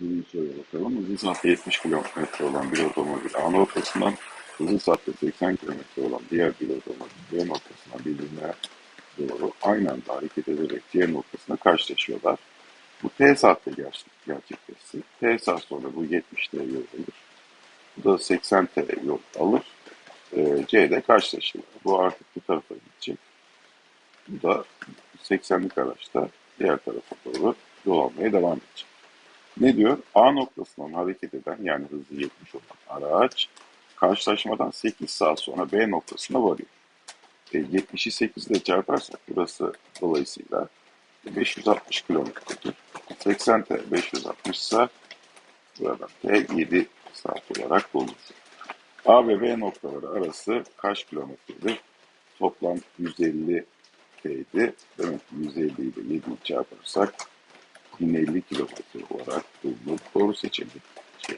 Birinci soruya bakalım. Hızlı saatte 70 kilometre olan bir otomobil A noktasından hızlı saatte 80 kilometre olan diğer bir otomobil B noktasına birbirine doğru aynı anda hareket ederek C noktasına karşılaşıyorlar. Bu T saatte ger- gerçekleşsin. T saat sonra bu 70 T yol alır. Bu da 80 T yol alır. Ee, C'de karşılaşırlar. Bu artık bu tarafa gidecek. Bu da 80'lik araçta diğer tarafa doğru yol devam edecek. Ne diyor? A noktasından hareket eden yani hızı 70 olan araç karşılaşmadan 8 saat sonra B noktasına varıyor. E, 70'i 8 ile çarparsak burası dolayısıyla 560 kilometredir. 80 T 560 ise buradan T 7 saat olarak bulunur. A ve B noktaları arası kaç kilometredir? Toplam 150 T'ydi. Demek ki 150 ile 7'yi çarparsak 1050 kilometre doğru seçildi. Şey,